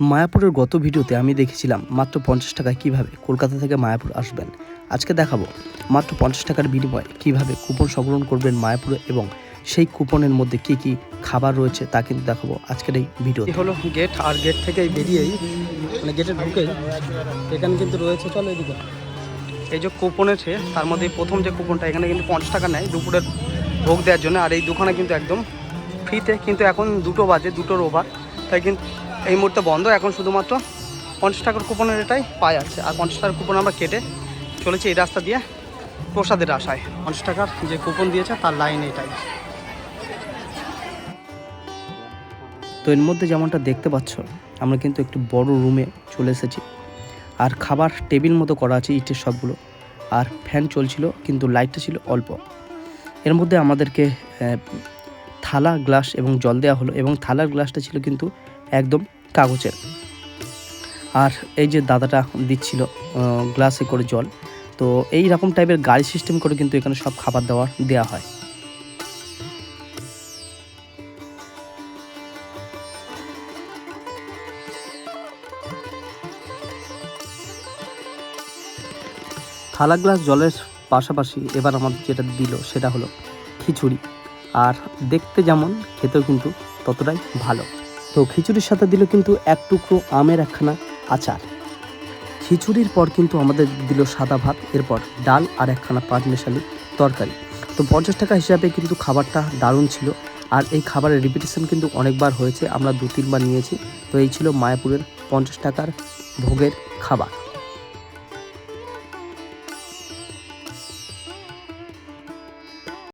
মায়াপুরের গত ভিডিওতে আমি দেখেছিলাম মাত্র পঞ্চাশ টাকায় কীভাবে কলকাতা থেকে মায়াপুর আসবেন। আজকে দেখাবো মাত্র পঞ্চাশ টাকার বিনিময়ে কীভাবে কুপন সংগ্রহণ করবেন মায়াপুরে এবং সেই কুপনের মধ্যে কি কি খাবার রয়েছে তা কিন্তু দেখাবো আজকের এই ভিডিও হলো গেট, আর গেট থেকে বেরিয়েই মানে গেটে ঢুকেই এখানে কিন্তু রয়েছে, চলো এদিকে। এই যে কুপন আছে, তার মধ্যে প্রথম যে কুপনটা, এখানে কিন্তু পঞ্চাশ টাকা নেয় দুপুরের ভোগ দেওয়ার জন্য, আর এই দোকানে কিন্তু একদম ফ্রিতে কিন্তু এখন দুটো বাজে, দুটোর ওভার তাই কিন্তু এই মুহূর্তে বন্ধ। এখন শুধুমাত্র পঞ্চাশ টাকার কুপনের এটাই পাওয়া যাচ্ছে আর পঞ্চাশ টাকার কুপন আমরা কেটে চলেছি এই রাস্তা দিয়ে প্রসাদের আশায়। পঞ্চাশ টাকার যে কুপন দিয়েছে, তার লাইন এটাই। তো এর মধ্যে যেমনটা দেখতে পাচ্ছ, আমরা কিন্তু একটু বড় রুমে চলে এসেছি। আর খাবার টেবিল মতো করা আছে ইটের সবগুলো। আর ফ্যান চলছিল, কিন্তু লাইটটা ছিল অল্প। এর মধ্যে আমাদেরকে থালা গ্লাস এবং জল দেওয়া হলো। এবং থালার গ্লাসটা ছিল কিন্তু একদম কাগজের। আর এই যে দাদাটা দিচ্ছিল গ্লাসে করে জল, তো এই রকম টাইপের গাড়ি সিস্টেম করে কিন্তু এখানে সব খাবার দাবার দেওয়া হয়। থালা গ্লাস জলের পাশাপাশি এবার আমাদের যেটা দিল সেটা হলো খিচুড়ি। আর দেখতে যেমন, খেতেও কিন্তু ততটাই ভালো। তো খিচুড়ির সাথে দিল কিন্তু এক টুকরো আমের একখানা আচার। খিচুড়ির পর কিন্তু আমাদের দিল সাদা ভাত, এরপর ডাল আর একখানা পাঁচ মেশালি তরকারি। তো পঞ্চাশ টাকা হিসাবে কিন্তু খাবারটা দারুণ ছিল। আর এই খাবারের রিপিটেশন কিন্তু অনেকবার হয়েছে, আমরা দু তিনবার নিয়েছি। তো এই ছিল মায়াপুরের পঞ্চাশ টাকার ভোগের খাবার।